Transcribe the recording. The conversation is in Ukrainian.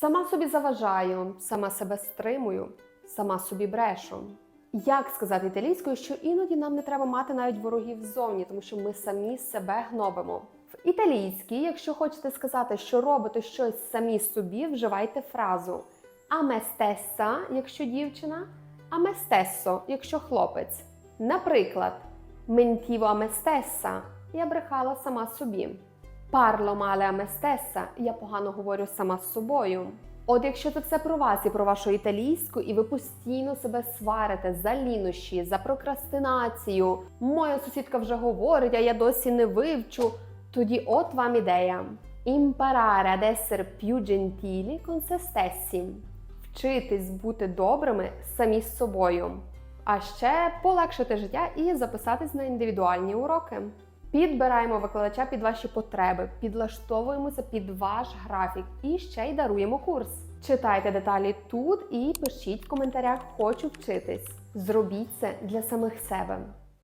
Сама собі заважаю, сама себе стримую, сама собі брешу. Як сказати італійською, що іноді нам не треба мати навіть ворогів ззовні, тому що ми самі себе гнобимо. В італійській, якщо хочете сказати, що робите щось самі собі, вживайте фразу а me stessa, якщо дівчина, а me stesso, якщо хлопець. Наприклад, me stessa, я брехала сама собі. Parlo male a me я погано говорю сама з собою. От якщо це все про вас і про вашу італійську, і ви постійно себе сварите за лінощі, за прокрастинацію, моя сусідка вже говорить, а я досі не вивчу, тоді от вам ідея. Imparare ad più gentili con se stessi. Вчитись бути добрими самі з собою. А ще полегшити життя і записатись на індивідуальні уроки. Підбираємо викладача під ваші потреби, підлаштовуємося під ваш графік і ще й даруємо курс. Читайте деталі тут і пишіть в коментарях Хочу вчитись. Зробіть це для самих себе.